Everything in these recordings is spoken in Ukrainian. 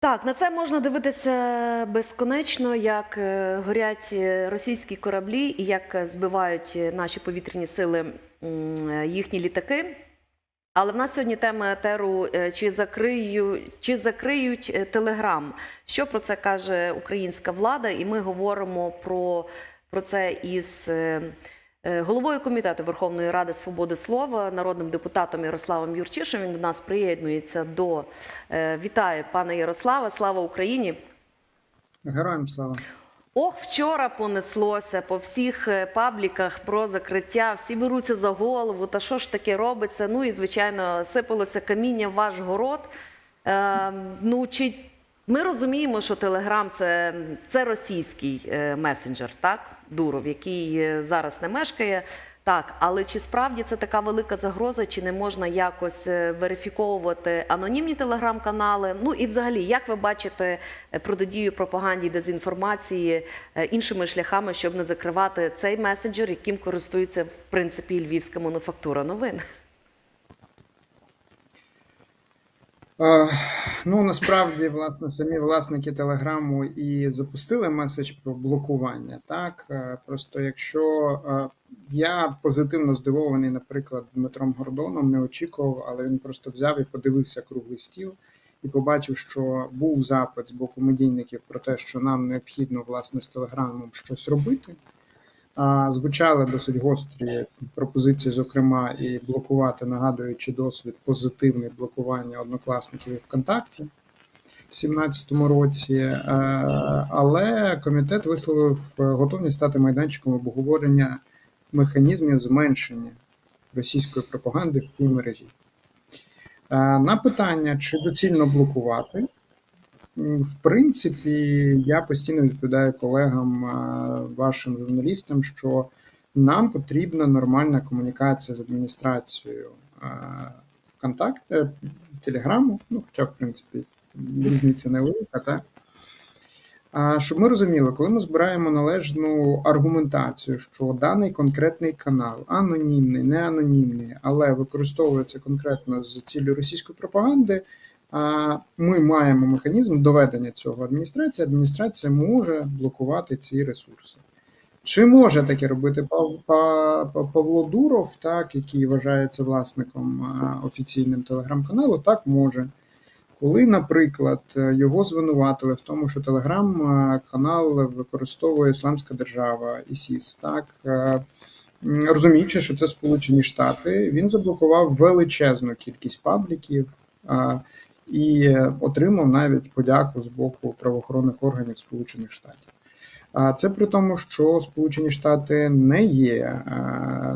Так, на це можна дивитися безконечно, як е, горять е, російські кораблі і як е, збивають наші повітряні сили їхні літаки. Але в нас сьогодні тема етеру е, чи закрию, чи закриють Телеграм. Що про це каже українська влада? І ми говоримо про, про це із головою комітету Верховної Ради свободи слова, народним депутатом Ярославом Юрчишем. Він до нас приєднується до е, вітаю пане Ярославе. Слава Україні! Героям слава. Ох, вчора понеслося по всіх е, пабліках про закриття. Всі беруться за голову. Та що ж таке робиться? Ну і звичайно, сипалося каміння в ваш город. Е, ну чи ми розуміємо, що Телеграм це, це російський е, месенджер, так? Дуров, який е, зараз не мешкає. Так, але чи справді це така велика загроза, чи не можна якось е, верифіковувати анонімні телеграм-канали? Ну і взагалі, як ви бачите е, протидію пропаганді, дезінформації іншими шляхами, щоб не закривати цей месенджер, яким користується в принципі львівська мануфактура новин? Е, ну насправді, власне, самі власники телеграму і запустили меседж про блокування. Так Е, просто якщо е, я позитивно здивований, наприклад, Дмитром Гордоном, не очікував, але він просто взяв і подивився круглий стіл і побачив, що був запит з боку медійників про те, що нам необхідно власне з телеграмом щось робити. Звучали досить гострі пропозиції, зокрема, і блокувати, нагадуючи досвід позитивне блокування однокласників ВКонтакті в 2017 році. Е, Але комітет висловив е, готовність стати майданчиком обговорення механізмів зменшення російської пропаганди в цій мережі. Е, На питання, чи доцільно блокувати, В принципі, я постійно відповідаю колегам, вашим журналістам, що нам потрібна нормальна комунікація з адміністрацією а, контакт, е, телеграму, ну, хоча, в принципі, різниця невелика, так? Щоб ми розуміли, коли ми збираємо належну аргументацію, що даний конкретний канал анонімний, не анонімний, але використовується конкретно з ціллю російської пропаганди, ми маємо механізм доведення цього адміністрації. Адміністрація може блокувати ці ресурси. Чи може таке робити Пав- Па- Па- Павло Дуров, так, який вважається власником офіційним телеграм-каналу? Так може. Коли, наприклад, його звинуватили в тому, що телеграм-канал використовує Ісламська держава ІСІС, так розуміючи, що це Сполучені Штати, він заблокував величезну кількість пабліків і отримав навіть подяку з боку правоохоронних органів Сполучених Штатів. А це при тому, що Сполучені Штати не є е,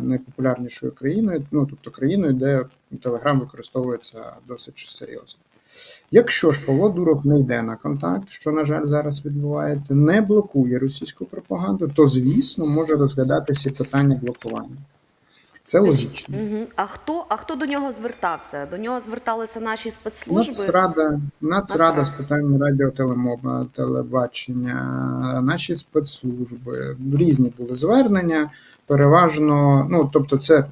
найпопулярнішою країною, ну тобто країною, де Телеграм використовується досить серйозно. Якщо ж Павло Дуров не йде на контакт, що на жаль зараз відбувається, не блокує російську пропаганду, то звісно може розглядатися питання блокування. Це логічно. Угу. А хто а хто до нього звертався? До нього зверталися наші спецслужби? Нацрада, Нацрада з питань радіотелемоба, телебачення, наші спецслужби, різні були звернення. Переважно, ну тобто, це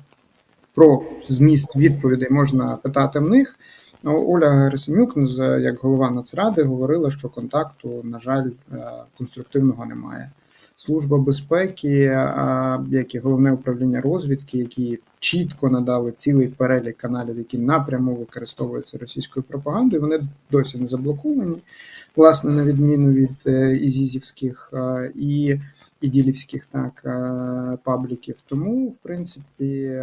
про зміст відповідей можна питати в них. Оля Герасимюк, з- як голова Нацради, говорила, що контакту, на жаль, е, конструктивного немає. Служба безпеки, як і головне управління розвідки, які чітко надали цілий перелік каналів, які напряму використовуються російською пропагандою, вони досі не заблоковані, власне, на відміну від е, ізізівських і іділівських так, пабліків. Тому, в принципі,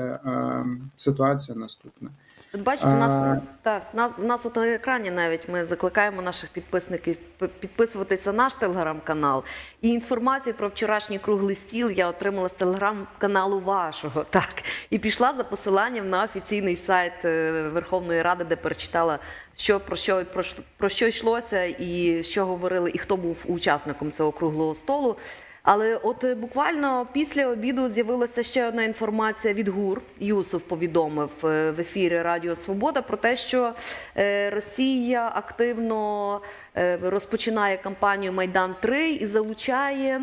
ситуація наступна. От бачите, у нас так на у нас от на екрані навіть ми закликаємо наших підписників підписуватися на наш телеграм-канал. І інформацію про вчорашній круглий стіл я отримала з телеграм-каналу вашого. Так і пішла за посиланням на офіційний сайт е, Верховної Ради, де перечитала, що про що про, про що йшлося, і що говорили, і хто був учасником цього круглого столу. Але от е, буквально після обіду з'явилася ще одна інформація від ГУР. Юсов повідомив е, в ефірі Радіо Свобода про те, що е, Росія активно розпочинає кампанію Майдан 3 і залучає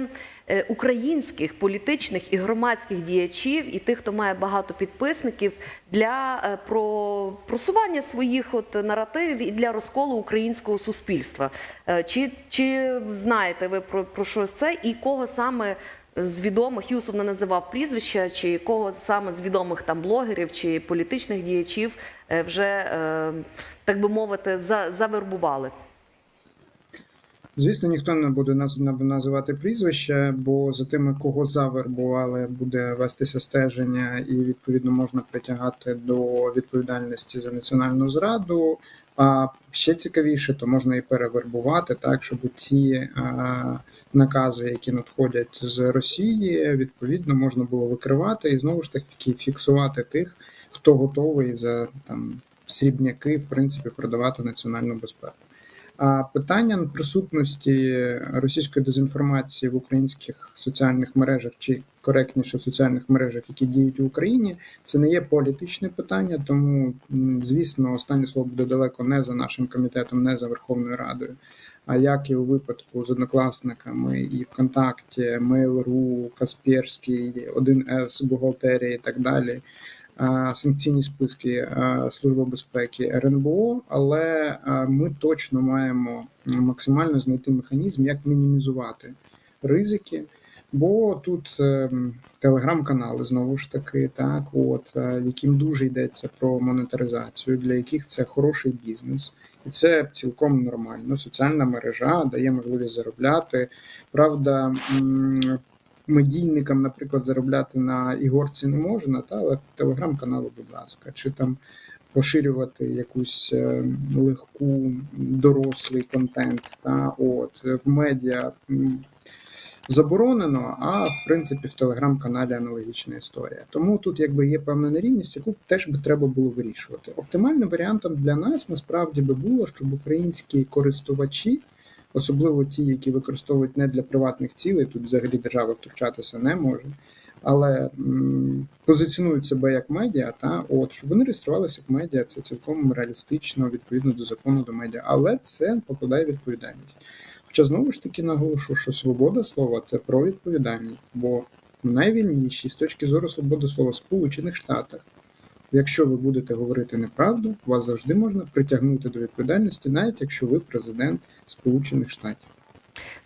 українських політичних і громадських діячів і тих, хто має багато підписників для е, про просування своїх от наративів і для розколу українського суспільства. Е, Чи, чи знаєте ви про, про щось це і кого саме? З відомих Юсуп не називав прізвища, чи кого саме з відомих там блогерів чи політичних діячів е, вже е, так би мовити за, завербували. Звісно, ніхто не буде наз- називати прізвище, бо за тими, кого завербували, буде вестися стеження, і відповідно можна притягати до відповідальності за національну зраду. А ще цікавіше, то можна і перевербувати так, щоб ці накази, які надходять з Росії, відповідно можна було викривати і знову ж таки фіксувати тих, хто готовий за там срібняки, в принципі, продавати національну безпеку. А питання присутності російської дезінформації в українських соціальних мережах чи коректніше в соціальних мережах, які діють в Україні, це не є політичне питання. Тому, звісно, останнє слово буде далеко не за нашим комітетом, не за Верховною Радою. А як і у випадку з однокласниками, і ВКонтакті, Mail.ru, Касперський, 1С, бухгалтерія і так далі санкційні списки а, Служба безпеки РНБО, але ми точно маємо максимально знайти механізм, як мінімізувати ризики. Бо тут телеграм-канали знову ж таки, так от е, яким дуже йдеться про монетаризацію, для яких це хороший бізнес, і це цілком нормально. Соціальна мережа дає можливість заробляти. Правда, медійникам, наприклад, заробляти на ігорці не можна, та але телеграм-канали, будь ласка, чи там поширювати якусь е, легку дорослий контент, та от в медіа. Заборонено, а в принципі в телеграм-каналі аналогічна історія. Тому тут якби є певна нерівність, яку теж би треба було вирішувати. Оптимальним варіантом для нас насправді би було, щоб українські користувачі особливо ті, які використовують не для приватних цілей, тут взагалі держава втручатися не може, але м, позиціонують себе як медіа, та от щоб вони реєструвалися як медіа, це цілком реалістично відповідно до закону до медіа, але це покладає відповідальність. Хоча знову ж таки наголошу, що свобода слова це про відповідальність, бо найвільніші з точки зору свободи слова в Сполучених Штатах. Якщо ви будете говорити неправду, вас завжди можна притягнути до відповідальності, навіть якщо ви президент Сполучених Штатів.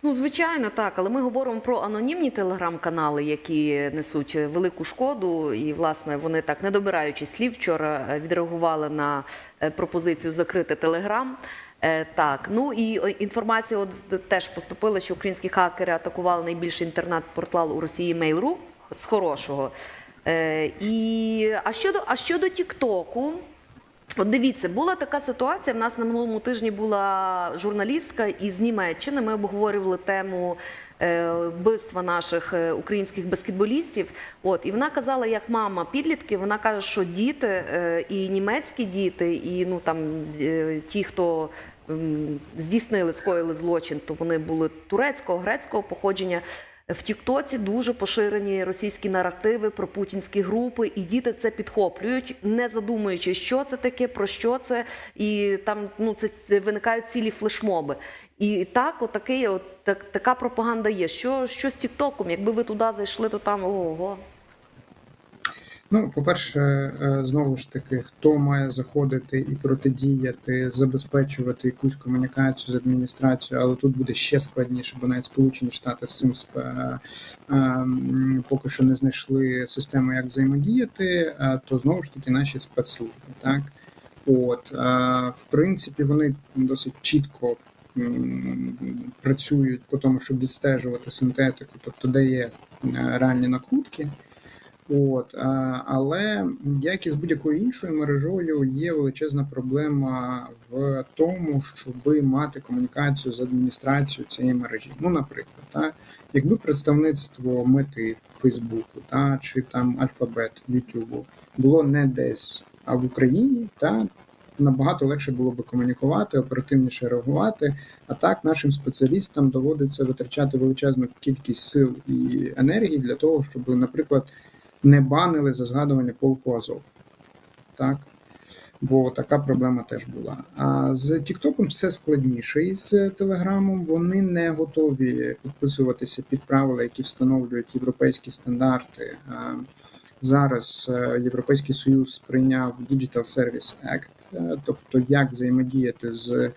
Ну, звичайно, так, але ми говоримо про анонімні телеграм-канали, які несуть велику шкоду, і власне вони так, не добираючи слів, вчора е, відреагували на е, пропозицію закрити телеграм. Е, Так, ну і інформація от теж поступила, що українські хакери атакували найбільший інтернет-портал у Росії Mail.ru з хорошого. Е, І а щодо а щодо Тіктоку, От дивіться, була така ситуація. В нас на минулому тижні була журналістка із Німеччини. Ми обговорювали тему е, вбивства наших е, українських баскетболістів. От і вона казала, як мама підлітки, вона каже, що діти і німецькі діти, і ну там ті, хто здійснили, скоїли злочин, то вони були турецького, грецького походження. В Тіктоці дуже поширені російські наративи про путінські групи, і діти це підхоплюють, не задумуючи, що це таке, про що це, і там ну це, виникають цілі флешмоби. І так, отакий, от так, така пропаганда є. Що, що з Тіктоком? Якби ви туди зайшли, то там ого. Ну, по-перше, е, знову ж таки, хто має заходити і протидіяти, забезпечувати якусь комунікацію з адміністрацією, але тут буде ще складніше, бо навіть Сполучені Штати з цим спе- е, поки що не знайшли систему, як взаємодіяти, е, то знову ж таки наші спецслужби. Так, от е, в принципі, вони досить чітко. Працюють по тому, щоб відстежувати синтетику, тобто де є е, реальні накрутки, От, але як і з будь-якою іншою мережою, є величезна проблема в тому, щоб мати комунікацію з адміністрацією цієї мережі. Ну, наприклад, та, якби представництво мети Фейсбуку та чи там Альфабет Ютубу було не десь, а в Україні, та набагато легше було би комунікувати, оперативніше реагувати. А так нашим спеціалістам доводиться витрачати величезну кількість сил і енергії для того, щоб, наприклад, не банили за згадування полку Азов. Так? Бо така проблема теж була. А з Тіктоком все складніше із Телеграмом. Вони не готові підписуватися під правила, які встановлюють європейські стандарти. Зараз е, Європейський Союз прийняв Digital Service Act, е, тобто як взаємодіяти з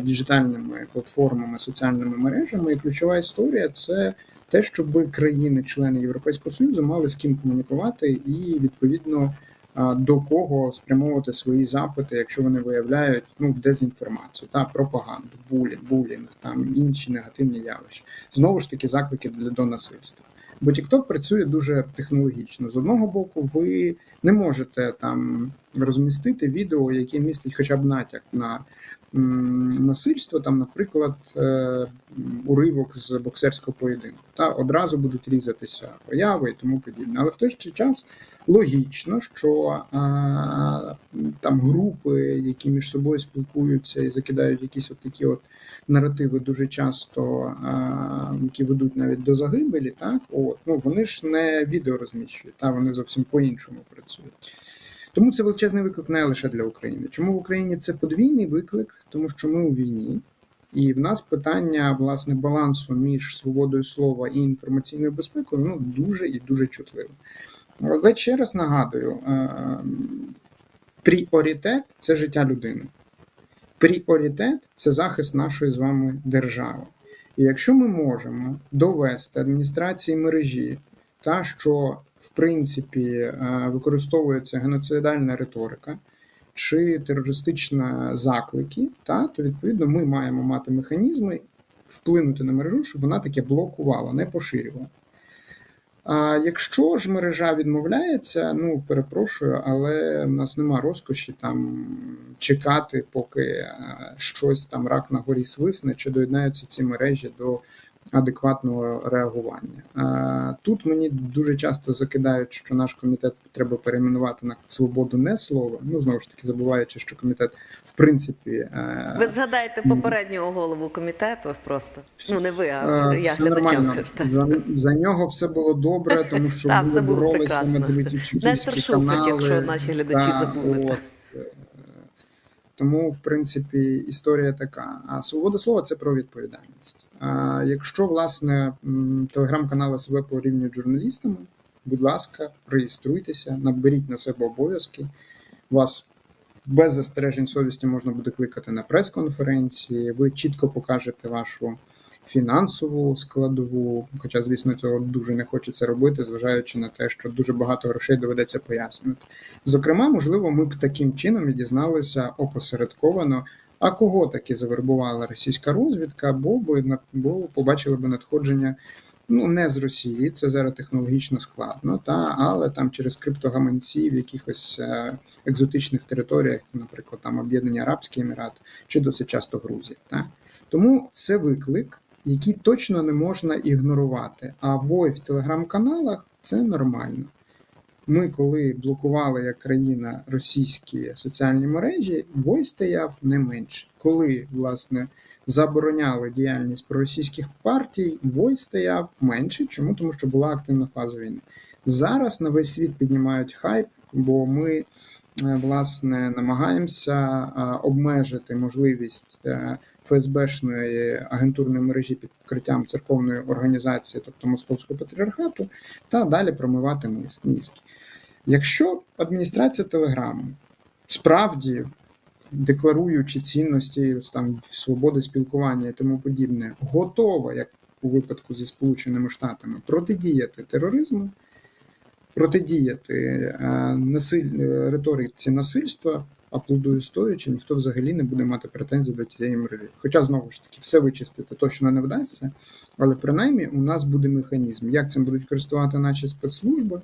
діджитальними платформами, соціальними мережами. І ключова історія це те, щоб країни-члени Європейського Союзу мали з ким комунікувати і відповідно до кого спрямовувати свої запити, якщо вони виявляють ну дезінформацію та пропаганду, булінг, булінг, там інші негативні явища. Знову ж таки, заклики для до насильства. Бо TikTok працює дуже технологічно. З одного боку, ви не можете там розмістити відео, яке містить хоча б натяк на насильство, там, наприклад, е, уривок з боксерського поєдинку. Та одразу будуть різатися появи і тому подібне. Але в той же час логічно, що там групи, які між собою спілкуються і закидають якісь от такі от наративи дуже часто, які ведуть навіть до загибелі, так от ну вони ж не відео розміщують, та вони зовсім по-іншому працюють. Тому це величезний виклик не лише для України. Чому в Україні це подвійний виклик? Тому що ми у війні, і в нас питання власне балансу між свободою слова і інформаційною безпекою ну дуже і дуже чутливе. Але ще раз нагадую: е, пріоритет це життя людини. Пріоритет це захист нашої з вами держави. І якщо ми можемо довести адміністрації мережі, та що в принципі е, використовується геноцидальна риторика чи терористичні заклики, та то відповідно ми маємо мати механізми вплинути на мережу, щоб вона таке блокувала, не поширювала. А якщо ж мережа відмовляється, ну перепрошую, але в нас нема розкоші там чекати, поки е, щось там рак на горі свисне, чи доєднаються ці мережі до адекватного реагування. Тут мені дуже часто закидають, що наш комітет треба перейменувати на свободу не слова. Ну знову ж таки, забуваючи, що комітет в принципі е, Ви згадайте попереднього голову комітету просто. Ну не ви, а Е, я все нормально. За, за нього все було добре, тому що Так, ми боролися на канали. якщо наші глядачі Та, забули. От. е, Тому, в принципі, історія така. А свобода слова це про відповідальність. Якщо власне телеграм-канали себе порівнюють журналістами, будь ласка, реєструйтеся, наберіть на себе обов'язки. Вас без застережень совісті можна буде кликати на прес-конференції. Ви чітко покажете вашу фінансову складову, хоча, звісно, цього дуже не хочеться робити, зважаючи на те, що дуже багато грошей доведеться пояснювати. Зокрема, можливо, ми б таким чином і дізналися опосередковано, а кого таки завербувала російська розвідка, бо би бо побачили би надходження. Ну, не з Росії, це зараз технологічно складно, та але там через криптогаманці в якихось е, екзотичних територіях, наприклад, там Об'єднані Арабські Емірати, чи досить часто Грузія. Та? Тому це виклик, який точно не можна ігнорувати. А вой в телеграм-каналах це нормально. Ми, коли блокували як країна російські соціальні мережі, вой стояв не менше. Коли, власне, забороняли діяльність проросійських партій, вой стояв менше. Чому? Тому що була активна фаза війни. Зараз на весь світ піднімають хайп, бо ми власне намагаємося е, обмежити можливість е, ФСБшної агентурної мережі під покриттям церковної організації, тобто Московського патріархату, та далі промивати мізки. Якщо адміністрація Телеграму справді декларуючи цінності там свободи спілкування і тому подібне, готова, як у випадку зі Сполученими Штатами, протидіяти тероризму, протидіяти е, насиль... е, риториці насильства, аплодую стоячи, ніхто взагалі не буде мати претензій до тієї мрії. Хоча знову ж таки все вичистити точно не вдасться, але принаймні у нас буде механізм, як цим будуть користувати наші спецслужби.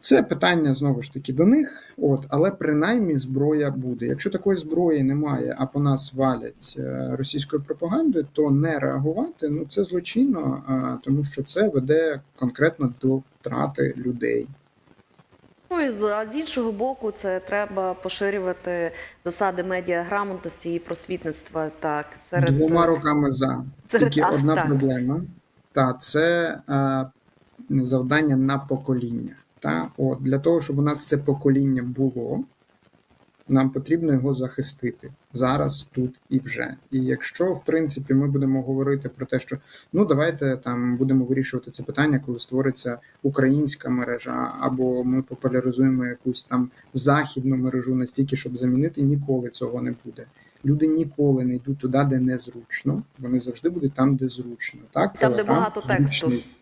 Це питання знову ж таки до них, от, але принаймні зброя буде. Якщо такої зброї немає, а по нас валять е, російською пропагандою, то не реагувати ну це злочинно, тому що це веде конкретно до втрати людей. Ну і з, а з іншого боку, це треба поширювати засади медіаграмотності і просвітництва так серед Двома руками за Серед- тільки а, одна так. проблема. Та це е, завдання на покоління. Та от для того, щоб у нас це покоління було, Нам потрібно його захистити зараз, тут і вже. І якщо в принципі ми будемо говорити про те, що ну давайте там будемо вирішувати це питання, коли створиться українська мережа, або ми популяризуємо якусь там західну мережу настільки, щоб замінити, ніколи цього не буде. Люди ніколи не йдуть туди, де незручно. Вони завжди будуть там, де зручно. Так Там, де багато тексту. зручний.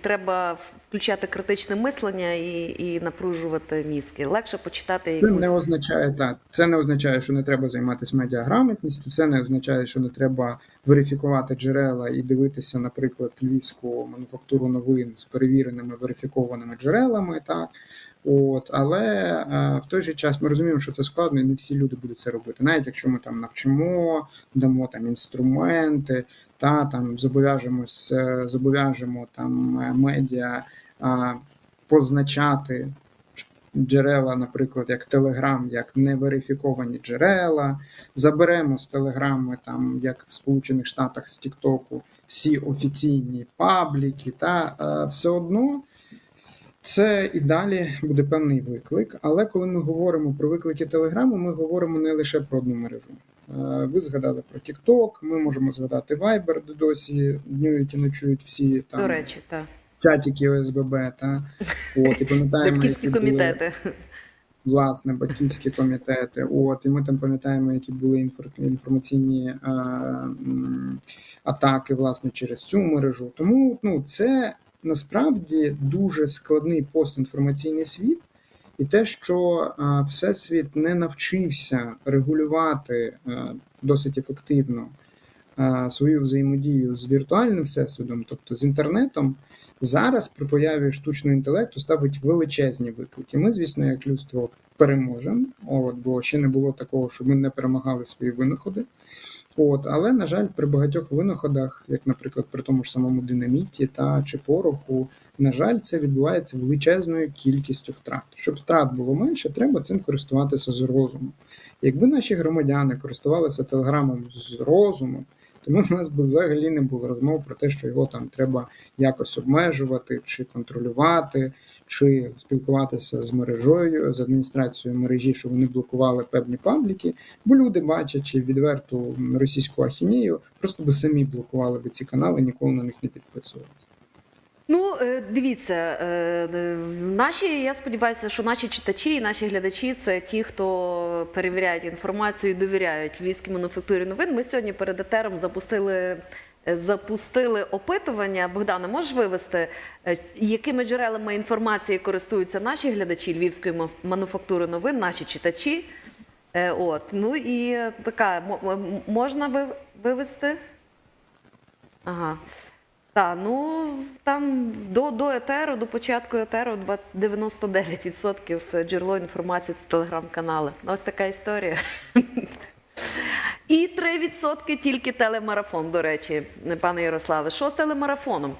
Треба включати критичне мислення і, і напружувати мізки. Легше почитати Це не означає так. Це не означає, що не треба займатися медіаграмотністю. Це не означає, що не треба верифікувати джерела і дивитися, наприклад, львівську мануфактуру новин з перевіреними верифікованими джерелами. Так от, але е, в той же час ми розуміємо, що це складно, і не всі люди будуть це робити. Навіть якщо ми там навчимо, дамо там інструменти, та там зобов'яжемось, е, зобов'яжемо там е, медіа позначати джерела, наприклад, як Telegram, як неверифіковані джерела. Заберемо з Телеграми, там, як в Сполучених Штатах з Тіктоку, всі офіційні пабліки, та е, все одно. Це і далі буде певний виклик. Але коли ми говоримо про виклики Телеграму, ми говоримо не лише про одну мережу. Е, Ви згадали про TikTok, ми можемо згадати Viber, де досі днюють і ночують всі там До речі, так. чатики ОСББ, та от і пам'ятаємо, Батьківські які були, комітети. власне батьківські комітети. От і ми там пам'ятаємо, які були інформаційні е, м, атаки власне через цю мережу. Тому ну це насправді дуже складний постінформаційний світ. І те, що е, всесвіт не навчився регулювати е, досить ефективно е, свою взаємодію з віртуальним всесвітом, тобто з інтернетом, зараз при появі штучного інтелекту ставить величезні виклики. Ми, звісно, як людство переможемо, от, бо ще не було такого, щоб ми не перемагали свої винаходи. От, але, на жаль, при багатьох винаходах, як, наприклад, при тому ж самому динаміті та чи пороху, на жаль, це відбувається величезною кількістю втрат. Щоб втрат було менше, треба цим користуватися з розумом. Якби наші громадяни користувалися телеграмом з розумом, тому в нас би взагалі не було розмов про те, що його там треба якось обмежувати чи контролювати, чи спілкуватися з мережою, з адміністрацією мережі, щоб вони блокували певні пабліки, бо люди, бачачи відверту російську ахінею, просто би самі блокували би ці канали, ніколи на них не підписувалися. Ну, е, дивіться, е, е, наші, я сподіваюся, що наші читачі і наші глядачі це ті, хто перевіряють інформацію і довіряють львівській мануфактурі новин. Ми сьогодні перед етером запустили. Запустили опитування. Богдане, можеш вивести, е, якими джерелами інформації користуються наші глядачі львівської мануфактури новин, наші читачі? Е, От, ну і така можна вивести? Ага. Так, ну там до, до етеру, до початку етеру 99% джерело інформації це телеграм-канали. Ось така історія. І 3% тільки телемарафон, до речі, пане Ярославе. Що з телемарафоном?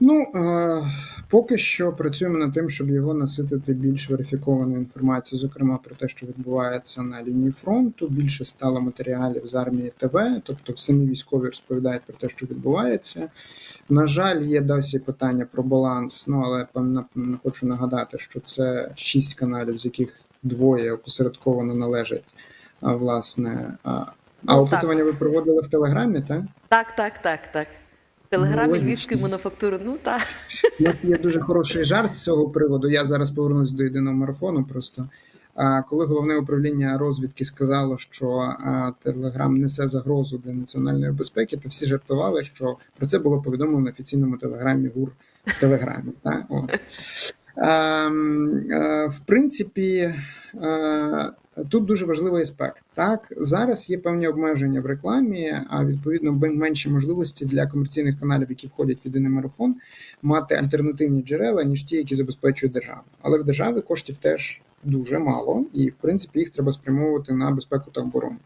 Ну е, поки що працюємо над тим, щоб його наситити більш верифікованою інформацією, зокрема про те, що відбувається на лінії фронту. Більше стало матеріалів з армії ТВ, тобто самі військові розповідають про те, що відбувається. На жаль, є досі питання про баланс. Ну але хочу нагадати, що це шість каналів, з яких двоє опосередковано належать власне. А, Ну, опитування ви проводили в Телеграмі, так? Так, так, так, так. В телеграмі Ну. Львівської мануфактури. Ну так. У нас є дуже хороший жарт з цього приводу. Я зараз повернусь до єдиного марафону. Просто а, коли головне управління розвідки сказало, що Телеграм несе загрозу для національної безпеки, то всі жартували, що про це було повідомлено на офіційному телеграмі ГУР в Телеграмі. Та? От. Ем, е, В принципі, е, тут дуже важливий аспект. Так, зараз є певні обмеження в рекламі, а відповідно менші можливості для комерційних каналів, які входять в єдиний марафон, мати альтернативні джерела, ніж ті, які забезпечує держава. Але в держави коштів теж дуже мало, і в принципі їх треба спрямовувати на безпеку та оборону.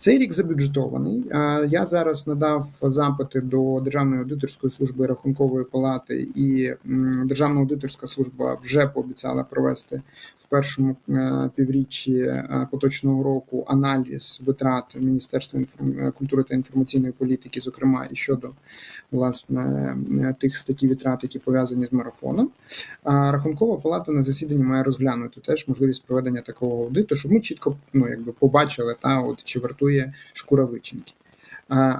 Цей рік забюджетований. Я зараз надав запити до Державної аудиторської служби Рахункової палати, і Державна аудиторська служба вже пообіцяла провести в першому е, півріччі е, поточного року аналіз витрат Міністерства е, культури та інформаційної політики, зокрема і щодо власне тих статей витрат, які пов'язані з марафоном. Рахункова палата на засіданні має розглянути теж можливість проведення такого аудиту, щоб ми чітко ну, якби побачили, та от чи вартує шкура вичинки.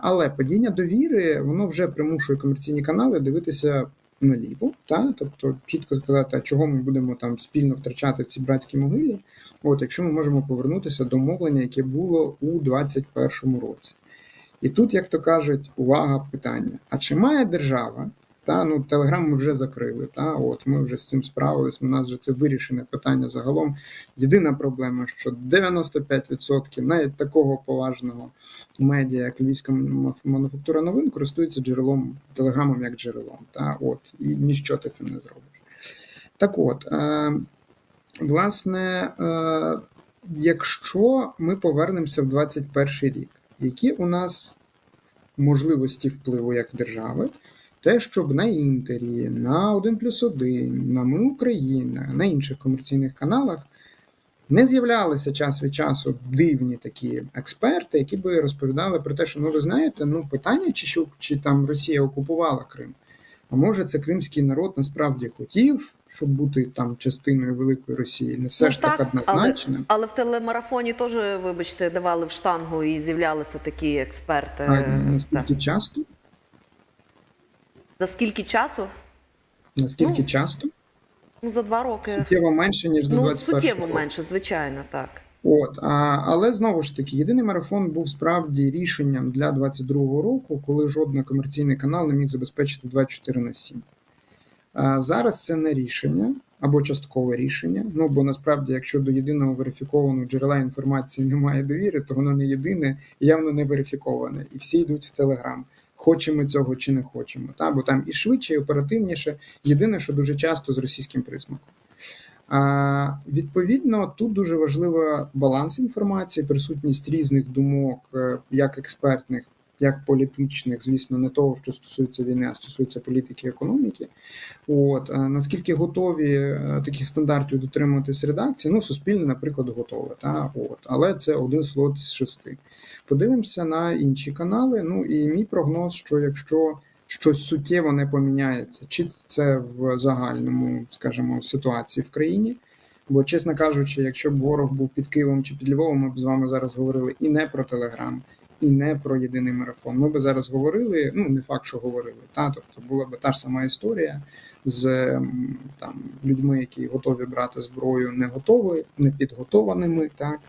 Але падіння довіри воно вже примушує комерційні канали дивитися наліво, та тобто чітко сказати, чого ми будемо там спільно втрачати в цій братській могилі. От якщо ми можемо повернутися до мовлення, яке було у 2021 році. І тут, як то кажуть, увага питання: а чи має держава? Та ну Телеграм ми вже закрили. Та от ми вже з цим справились. У нас вже це вирішене питання загалом. Єдина проблема, що 95% навіть такого поважного медіа, як Львівська мануфактура новин, користуються джерелом телеграмом як джерелом. Та от і ніщо ти цим не зробиш. Так от, е, власне, е, якщо ми повернемося в 21 рік, які у нас можливості впливу як держави? Те, щоб на Інтері, на 1 плюс 1, на Ми Україна, на інших комерційних каналах не з'являлися час від часу дивні такі експерти, які би розповідали про те, що ну ви знаєте, ну питання, чи що чи там Росія окупувала Крим. А може, це кримський народ насправді хотів, щоб бути там частиною великої Росії, не все Ну, ж так так, однозначно. Але в телемарафоні теж, вибачте, давали в штангу і з'являлися такі експерти. А наскільки так. часто? За скільки часу? Наскільки Ну, часто? Ну, за два роки. Суттєво менше, ніж до Ну, 21 суттєво року. менше, звичайно, так. От, а, але знову ж таки, єдиний марафон був справді рішенням для 22-го року, коли жоден комерційний канал не міг забезпечити 24 на 7. А, зараз це не рішення або часткове рішення. Ну бо насправді, якщо до єдиного верифікованого джерела інформації немає довіри, то воно не єдине і явно не верифіковане. І всі йдуть в Телеграм. Хочемо цього чи не хочемо. Та? Бо там і швидше, і оперативніше. Єдине, що дуже часто з російським присмаком. А, відповідно, тут дуже важливий баланс інформації, присутність різних думок, е, як експертних, як політичних, звісно, не того, що стосується війни, а стосується політики і економіки. От наскільки готові е, таких стандартів дотримуватись редакції? Ну, суспільне, наприклад, готове. Та от, але це один слот з шести. Подивимося на інші канали. Ну і мій прогноз, що якщо щось суттєво не поміняється, чи це в загальному, скажімо, ситуації в країні. Бо, чесно кажучи, якщо б ворог був під Києвом чи під Львовом, ми б з вами зараз говорили і не про Телеграм, і не про єдиний марафон. Ми би зараз говорили, ну не факт, що говорили, та тобто була би та ж сама історія з там людьми, які готові брати зброю, не готові, не підготованими, так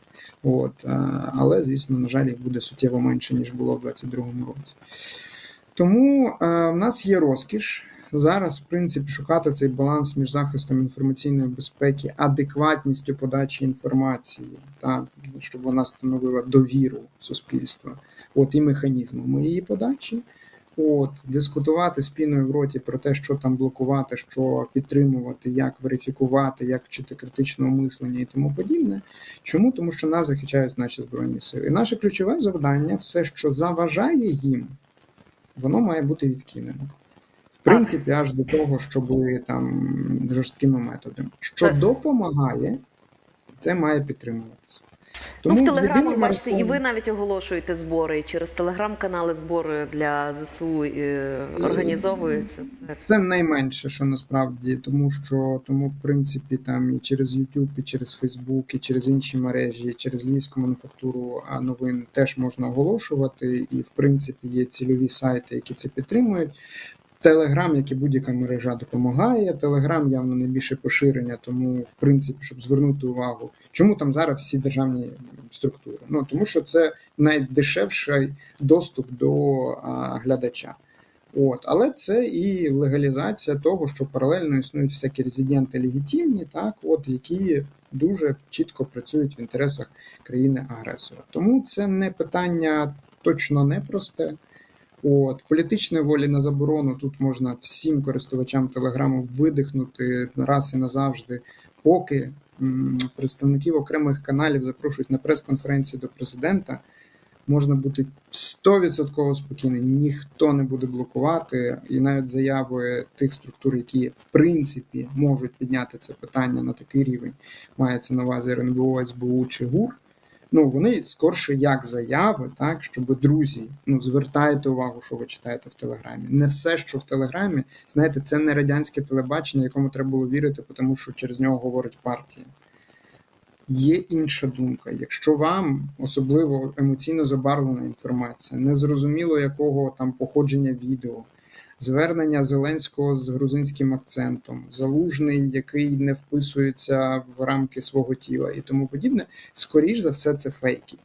от, але звісно, на жаль, їх буде суттєво менше ніж було в 22-му році. Тому в нас є розкіш зараз, в принципі, шукати цей баланс між захистом інформаційної безпеки, адекватністю подачі інформації, та щоб вона становила довіру суспільства, от і механізмами її подачі. От дискутувати спільною в роті про те, що там блокувати, що підтримувати, як верифікувати, як вчити критичного мислення і тому подібне. Чому? Тому що нас захищають наші збройні сили. І наше ключове завдання все, що заважає їм, воно має бути відкинено. В принципі, аж до того, що були там жорсткими методами. Що Так. допомагає, це має підтримуватися. ну, в єдиний бачите, і ви навіть оголошуєте збори і через телеграм-канали збори для ЗСУ е, організовуються. Це Це найменше, що насправді, тому що тому, в принципі, там і через YouTube, і через Facebook, і через інші мережі, і через львівську мануфактуру новин теж можна оголошувати. І в принципі є цільові сайти, які це підтримують. Телеграм, як і будь-яка мережа, допомагає. Телеграм явно найбільше поширення, тому в принципі, щоб звернути увагу, чому там зараз всі державні структури? Ну тому що це найдешевший доступ до а, глядача. От, але це і легалізація того, що паралельно існують всякі резиденти легітимні, так, от, які дуже чітко працюють в інтересах країни-агресора. Тому це не питання точно непросте. От, політичної волі на заборону тут можна всім користувачам телеграму видихнути раз і назавжди, поки представників окремих каналів запрошують на прес-конференції до президента. можна бути 100% спокійним, ніхто не буде блокувати, і навіть заяви тих структур, які в принципі можуть підняти це питання на такий рівень, мається на увазі РНБО, СБУ чи ГУР. Ну вони скорше як заяви, так щоб друзі, ну звертайте увагу, що ви читаєте в телеграмі. Не все, що в телеграмі, знаєте, це не радянське телебачення, якому треба було вірити, тому що через нього говорить партія. Є інша думка. Якщо вам особливо емоційно забарвлена інформація, незрозуміло якого там походження відео, звернення Зеленського з грузинським акцентом, залужний, який не вписується в рамки свого тіла і тому подібне, скоріш за все, це фейки.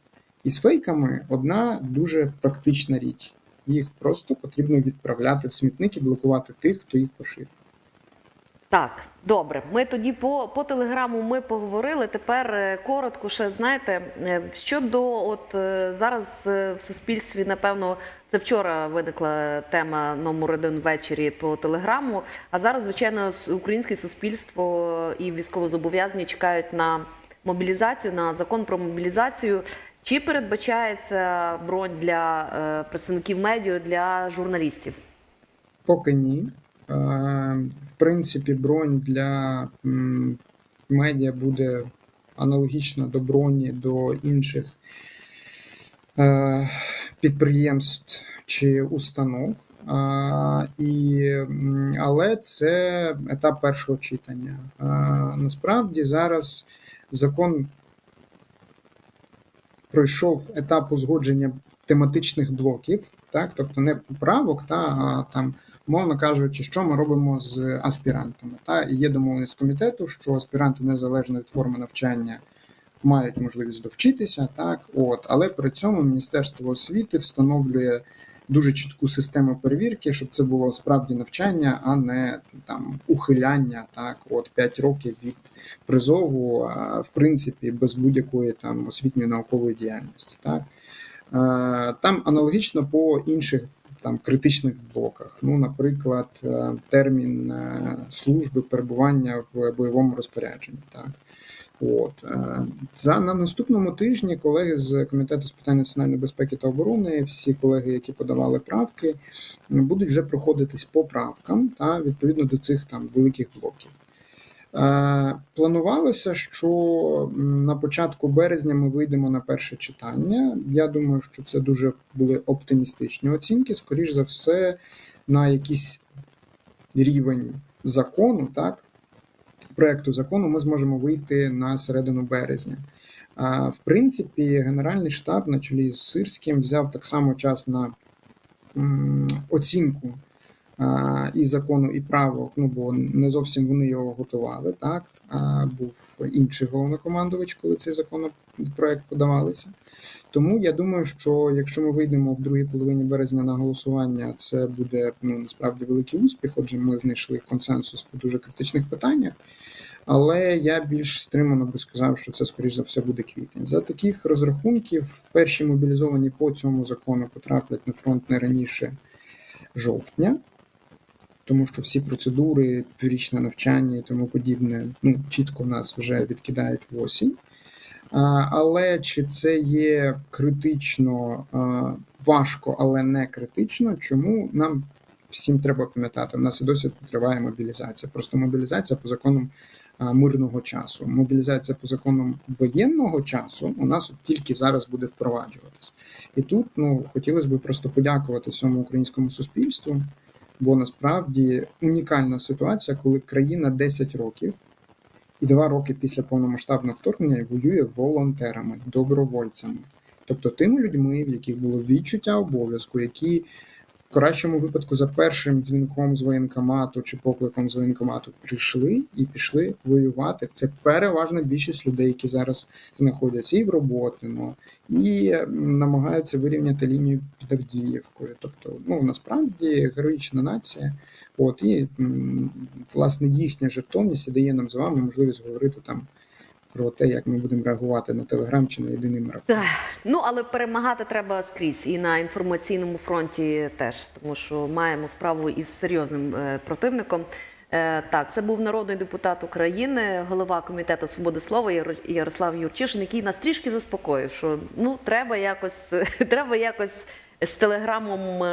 І з фейками одна дуже практична річ. Їх просто потрібно відправляти в смітник і блокувати тих, хто їх поширює. Так, добре. Ми тоді по, по телеграму ми поговорили. Тепер е, коротко ще знаєте, е, щодо от е, зараз в суспільстві, напевно, це вчора виникла тема номер один ввечері по телеграму. А зараз, звичайно, українське суспільство і військовозобов'язані чекають на мобілізацію, на закон про мобілізацію. Чи передбачається бронь для представників медіа для журналістів? Поки ні. Е, В принципі, бронь для медіа буде аналогічна до броні до інших е, підприємств чи установ. А, і, але це етап першого читання. Насправді зараз закон пройшов етап узгодження тематичних блоків, так, тобто не поправок, та, а там, мовно кажучи, що ми робимо з аспірантами. Та, і є домовленість комітету, що аспіранти незалежно від форми навчання мають можливість довчитися, так, от, але при цьому Міністерство освіти встановлює дуже чітку систему перевірки, щоб це було справді навчання, а не там ухиляння, так, от 5 років від призову, в принципі, без будь-якої там освітньої наукової діяльності. Так. Е, Там аналогічно по інших там критичних блоках. Ну, наприклад, е, термін е, служби перебування в бойовому розпорядженні. Так. От е, за на наступному тижні колеги з комітету з питань національної безпеки та оборони, всі колеги, які подавали правки, будуть вже проходитись по правкам та відповідно до цих там великих блоків. Е, Планувалося, що на початку березня ми вийдемо на перше читання. Я думаю, що це дуже були оптимістичні оцінки. Скоріш за все, на якийсь рівень закону, так, проекту закону, ми зможемо вийти на середину березня. В принципі, Генеральний штаб на чолі з Сирським взяв так само час на оцінку і закону, і правок, ну бо не зовсім вони його готували. Так був інший головнокомандувач, коли цей законопроект подавалися. Тому я думаю, що якщо ми вийдемо в другій половині березня на голосування, це буде ну насправді великий успіх. Отже, ми знайшли консенсус по дуже критичних питаннях. Але я більш стримано би сказав, що це скоріш за все буде квітень. За таких розрахунків, перші мобілізовані по цьому закону потраплять на фронт не раніше жовтня, тому що всі процедури, піврічне навчання і тому подібне, ну чітко нас вже відкидають в осінь. Але чи це є критично важко, але не критично? Чому нам всім треба пам'ятати? У нас і досі триває мобілізація. Просто мобілізація по законам мирного часу. Мобілізація по законам воєнного часу у нас от тільки зараз буде впроваджуватись. І тут ну хотілося б просто подякувати всьому українському суспільству, бо насправді унікальна ситуація, коли країна 10 років і два роки після повномасштабного вторгнення воює волонтерами, добровольцями, тобто тими людьми, в яких було відчуття обов'язку, які в кращому випадку за першим дзвінком з воєнкомату чи покликом з воєнкомату прийшли і пішли воювати. Це переважна більшість людей, які зараз знаходяться і в Роботино, і намагаються вирівняти лінію під Авдіївкою. Тобто, ну насправді героїчна нація. От і власне їхня жертовність дає нам з вами можливість говорити там про те, як ми будемо реагувати на телеграм чи на єдиний марафон. Так. Ну але перемагати треба скрізь і на інформаційному фронті теж, тому що маємо справу із серйозним е, противником. Е, Так, це був народний депутат України, голова комітету свободи слова Ярослав Юрчишин, який нас трішки заспокоїв, що ну треба якось, треба якось з телеграмом.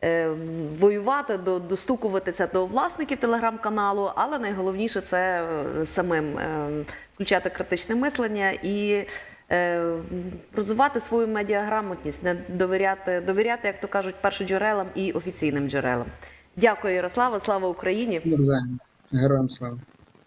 Ем, Воювати, достукуватися до власників телеграм-каналу, але найголовніше це е, самим е, включати критичне мислення і е, розвивати свою медіаграмотність, не довіряти, довіряти, як то кажуть, першоджерелам і офіційним джерелам. Дякую, Ярослава. Слава Україні! Героям слава.